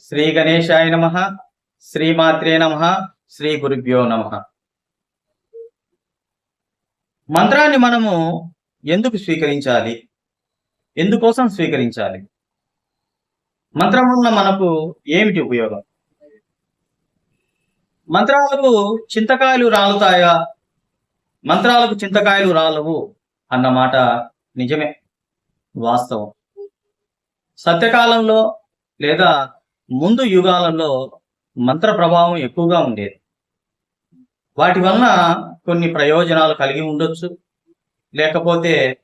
శ్రీ గణేశాయ నమ శ్రీమాత్రే నమ శ్రీ గురుభ్యో నమ. మంత్రాన్ని మనము ఎందుకు స్వీకరించాలి? ఎందుకోసం స్వీకరించాలి? మంత్రం ఉన్న మనకు ఏమిటి ఉపయోగం? మంత్రాలకు చింతకాయలు రాలుతాయా? మంత్రాలకు చింతకాయలు రాలవు అన్నమాట నిజమే వాస్తవం. సత్యకాలంలో లేదా ముందు యుగాలలో మంత్ర ప్రభావం ఎక్కువగా ఉండేది. వాటి వలన కొన్ని ప్రయోజనాలు కలిగి ఉండొచ్చు. లేకపోతే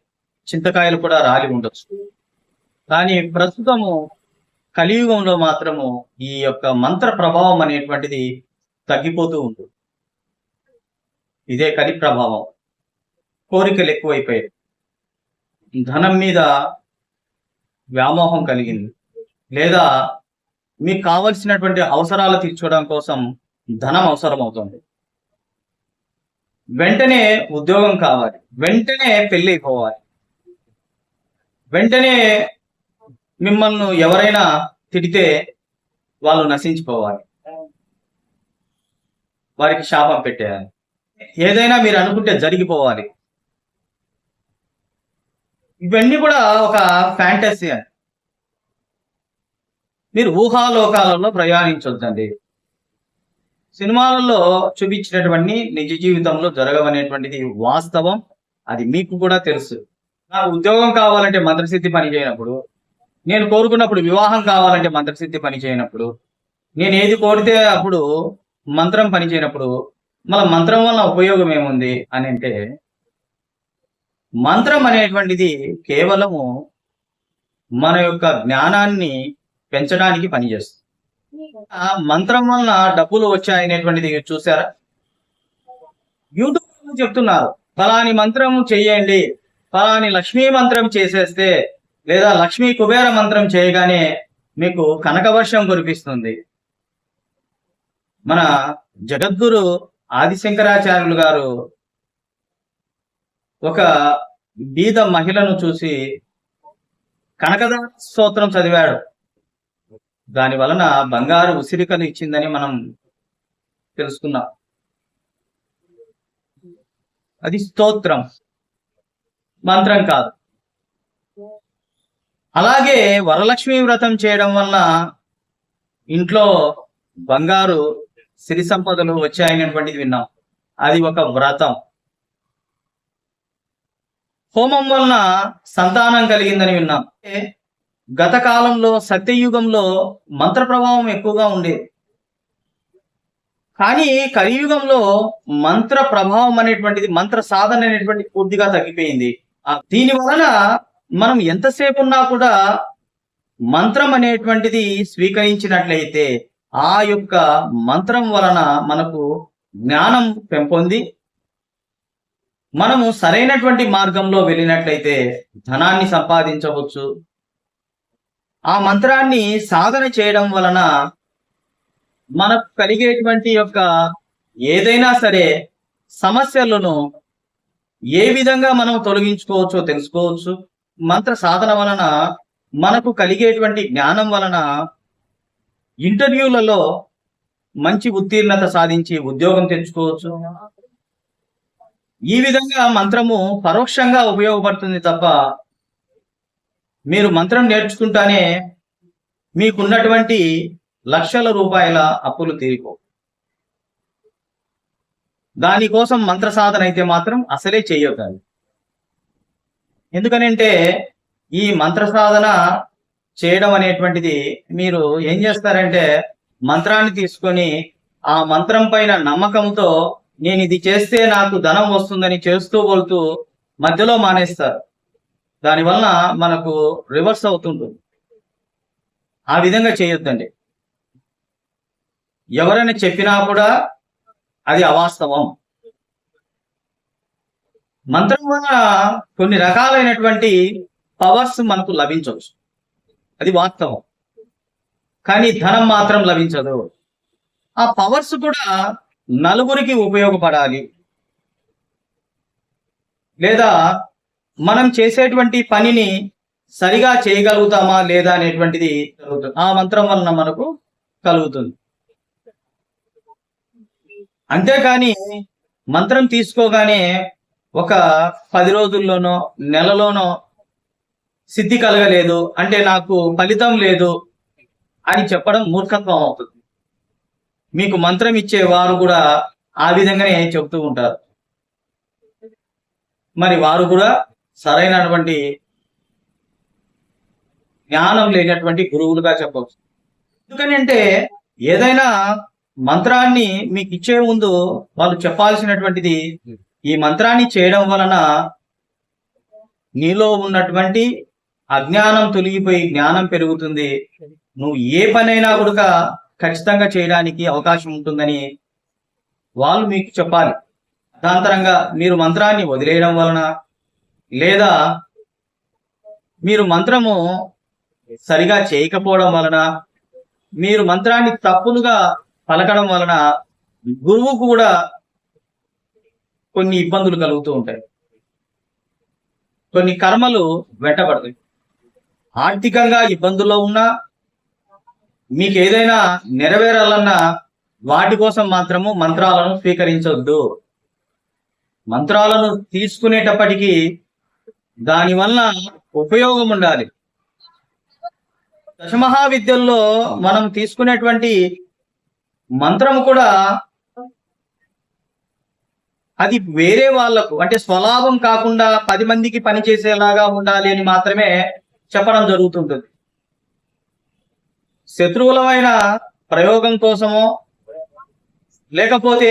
చింతకాయలు కూడా రాలి ఉండొచ్చు. కానీ ప్రస్తుతము కలియుగంలో మాత్రము ఈ యొక్క మంత్ర ప్రభావం అనేటువంటిది తగ్గిపోతూ ఉంటుంది ఇదే కలి ప్రభావం. కోరికలు ఎక్కువైపోయాయి. ధనం మీద వ్యామోహం కలిగింది. లేదా మీకు కావలసినటువంటి అవసరాలు తీర్చుకోవడం కోసం ధనం అవసరం అవుతుంది వెంటనే ఉద్యోగం కావాలి. వెంటనే పెళ్ళి అయిపోవాలి. వెంటనే మిమ్మల్ని ఎవరైనా తిడితే వాళ్ళు నశించిపోవాలి. వారికి శాపం పెట్టేయాలి. ఏదైనా మీరు అనుకుంటే జరిగిపోవాలి. ఇవన్నీ కూడా ఒక ఫ్యాంటసీ అని మీరు ఊహాలోకాలలో ప్రయాణించొద్దండి. సినిమాలలో చూపించినటువంటి నిజ జీవితంలో జరగవనేటువంటిది వాస్తవం. అది మీకు కూడా తెలుసు. నాకు ఉద్యోగం కావాలంటే మంత్రసిద్ధి పని చేయనప్పుడు నేను కోరుకున్నప్పుడు వివాహం కావాలంటే మంత్రసిద్ధి పని చేయనప్పుడు నేను ఏది కోరితే అప్పుడు మంత్రం పని చేయనప్పుడు మళ్ళీ మంత్రం వల్ల ఉపయోగం ఏముంది అని అంటే మంత్రం అనేటువంటిది కేవలము మన యొక్క జ్ఞానాన్ని పెంచడానికి పనిచేస్తుంది ఆ మంత్రం వలన డబ్బులు వచ్చాయనేటువంటిది చూసారా యూట్యూబ్ చెప్తున్నారు ఫలాని మంత్రం చెయ్యండి ఫలాని లక్ష్మీ మంత్రం చేసేస్తే లేదా లక్ష్మీ కుబేర మంత్రం చేయగానే మీకు కనకవర్షం కురిపిస్తుంది. మన జగద్గురు ఆదిశంకరాచార్యులు గారు ఒక బీద మహిళను చూసి కనకదార స్తోత్రం చదివాడు. దాని వలన బంగారు ఉసిరికను ఇచ్చిందని మనం తెలుసుకున్నాం అది స్తోత్రం. మంత్రం కాదు. అలాగే వరలక్ష్మి వ్రతం చేయడం వలన ఇంట్లో బంగారు సిరి సంపదలు వచ్చాయనేటువంటిది విన్నాం. అది ఒక వ్రతం. హోమం వలన సంతానం కలిగిందని విన్నాం. గత కాలంలో సత్యయుగంలో మంత్ర ప్రభావం ఎక్కువగా ఉండేది. కానీ కలియుగంలో మంత్ర ప్రభావం అనేటువంటిది మంత్ర సాధన అనేటువంటిది పూర్తిగా తగ్గిపోయింది. దీని వలన మనం ఎంతసేపు ఉన్నా కూడా మంత్రం అనేటువంటిది స్వీకరించినట్లయితే ఆ యొక్క మంత్రం వలన మనకు జ్ఞానం పెంపొంది. మనము సరైనటువంటి మార్గంలో వెళ్ళినట్లయితే ధనాన్ని సంపాదించవచ్చు. ఆ మంత్రాన్ని సాధన చేయడం వలన మనకు కలిగేటువంటి యొక్క ఏదైనా సరే సమస్యలను ఏ విధంగా మనం తొలగించుకోవచ్చో తెలుసుకోవచ్చు. మంత్ర సాధన వలన మనకు కలిగేటువంటి జ్ఞానం వలన ఇంటర్వ్యూలలో మంచి ఉత్తీర్ణత సాధించి ఉద్యోగం తెచ్చుకోవచ్చు. ఈ విధంగా మంత్రము పరోక్షంగా ఉపయోగపడుతుంది తప్ప మీరు మంత్రం నేర్చుకుంటానే మీకున్నటువంటి లక్షల రూపాయల అప్పులు తీరిపో. దానికోసం మంత్ర సాధన అయితే మాత్రం అసలే చేయొద్దండి ఎందుకనంటే ఈ మంత్ర సాధన చేయడం అనేటువంటిది మీరు ఏం చేస్తారంటే మంత్రాన్ని తీసుకొని ఆ మంత్రం పైన నమ్మకంతో నేను ఇది చేస్తే నాకు ధనం వస్తుందని చేస్తూ పోతూ మధ్యలో మానేస్తారు. దానివల్ల మనకు రివర్స్ అవుతుంటుంది. ఆ విధంగా చేయొద్దండి. ఎవరైనా చెప్పినా కూడా అది అవాస్తవం. మంత్రం వల్ల కొన్ని రకాలైనటువంటి పవర్స్ మనకు లభించవచ్చు. అది వాస్తవం. కానీ ధనం మాత్రం లభించదు. ఆ పవర్స్ కూడా నలుగురికి ఉపయోగపడాలి. లేదా మనం చేసేటువంటి పనిని సరిగా చేయగలుగుతామా లేదా అనేటువంటిది జరుగుతుంది. ఆ మంత్రం వలన మనకు కలుగుతుంది. అంతేకాని మంత్రం తీసుకోగానే ఒక పది రోజుల్లోనో నెలలోనో సిద్ధి కలగలేదు అంటే నాకు ఫలితం లేదు అని చెప్పడం మూర్ఖత్వం అవుతుంది. మీకు మంత్రం ఇచ్చే వారు కూడా ఆ విధంగానే చెబుతూ ఉంటారు. మరి వారు కూడా సరైనటువంటి జ్ఞానం లేనటువంటి గురువులుగా చెప్పవచ్చు. ఎందుకనంటే ఏదైనా మంత్రాన్ని మీకు ఇచ్చే ముందు వాళ్ళు చెప్పాల్సినటువంటిది ఈ మంత్రాన్ని చేయడం వలన నీలో ఉన్నటువంటి అజ్ఞానం తొలగిపోయి జ్ఞానం పెరుగుతుంది. నువ్వు ఏ పనైనా కూడా ఖచ్చితంగా చేయడానికి అవకాశం ఉంటుందని వాళ్ళు మీకు చెప్పాలి. దాంతరంగా మీరు మంత్రాన్ని వదిలేయడం వలన లేదా మీరు మంత్రము సరిగా చేయకపోవడం వలన మీరు మంత్రాన్ని తప్పులుగా పలకడం వలన గురువు కూడా కొన్ని ఇబ్బందులు కలుగుతూ ఉంటాయి. కొన్ని కర్మలు వెంటబడతాయి. ఆర్థికంగా ఇబ్బందుల్లో ఉన్నా మీకు ఏదైనా నెరవేరాలన్నా వాటి కోసం మాత్రము మంత్రాలను స్వీకరించొద్దు. మంత్రాలను తీసుకునేటప్పటికీ దానివల్ల ఉపయోగం ఉండాలి దశమహావిద్యల్లో మనం తీసుకునేటువంటి మంత్రం కూడా అది వేరే వాళ్ళకు అంటే స్వలాభం కాకుండా పది మందికి పనిచేసేలాగా ఉండాలి అని మాత్రమే చెప్పడం జరుగుతుంటుంది. శత్రువులమైన ప్రయోగం కోసమో లేకపోతే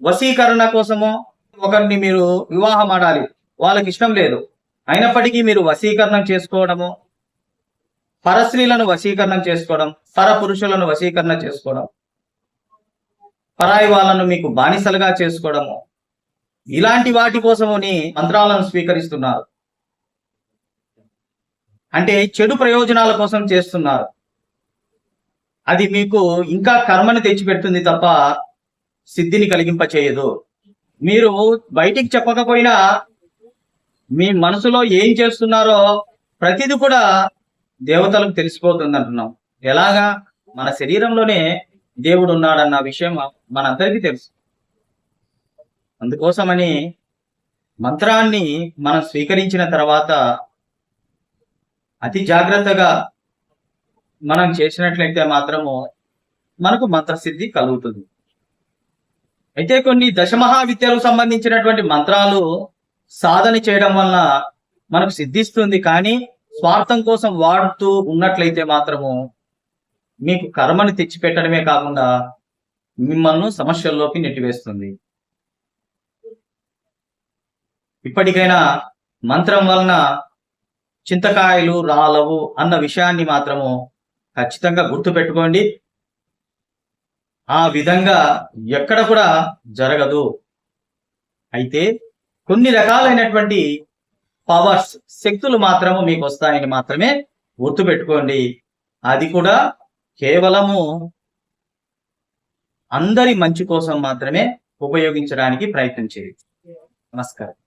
వశీకరణ కోసమో ఒకరిని మీరు వివాహం ఆడాలి. వాళ్ళకి ఇష్టం లేదు. అయినప్పటికీ మీరు వశీకరణం చేసుకోవడము పరస్త్రీలను వశీకరణం చేసుకోవడం పర పురుషులను వశీకరణ చేసుకోవడం పరాయి వాళ్ళను మీకు బానిసలుగా చేసుకోవడము ఇలాంటి వాటి కోసమని మంత్రాలను స్వీకరిస్తున్నారు. అంటే చెడు ప్రయోజనాల కోసం చేస్తున్నారు. అది మీకు ఇంకా కర్మని తెచ్చిపెడుతుంది తప్ప సిద్ధిని కలిగింపచేయదు. మీరు బయటికి చెప్పకపోయినా మీ మనసులో ఏం చేస్తున్నారో ప్రతిది కూడా దేవతలకు తెలిసిపోతుంది అంటున్నాం ఎలాగా? మన శరీరంలోనే దేవుడు ఉన్నాడన్న విషయం మనందరికీ తెలుసు. అందుకోసమని మంత్రాన్ని మనం స్వీకరించిన తర్వాత అతి జాగ్రత్తగా మనం చేసినట్లయితే మాత్రము మనకు మంత్రసిద్ధి కలుగుతుంది. అయితే కొన్ని దశమహావిద్యలకు సంబంధించినటువంటి మంత్రాలు సాధన చేయడం వలన మనకు సిద్ధిస్తుంది. కానీ స్వార్థం కోసం వాడుతూ ఉన్నట్లయితే మాత్రము మీకు కర్మని తెచ్చిపెట్టడమే కాకుండా మిమ్మల్ని సమస్యల్లోకి నెట్టివేస్తుంది. ఇప్పటికైనా మంత్రం వలన చింతకాయలు రాలవు అన్న విషయాన్ని మాత్రము ఖచ్చితంగా గుర్తు పెట్టుకోండి ఆ విధంగా ఎక్కడ కూడా జరగదు. అయితే కొన్ని రకాలైనటువంటి పవర్స్ శక్తులు మాత్రము మీకు వస్తాయని మాత్రమే గుర్తు పెట్టుకోండి అది కూడా కేవలము అందరి మంచి కోసం మాత్రమే ఉపయోగించడానికి ప్రయత్నం చేయండి నమస్కారం.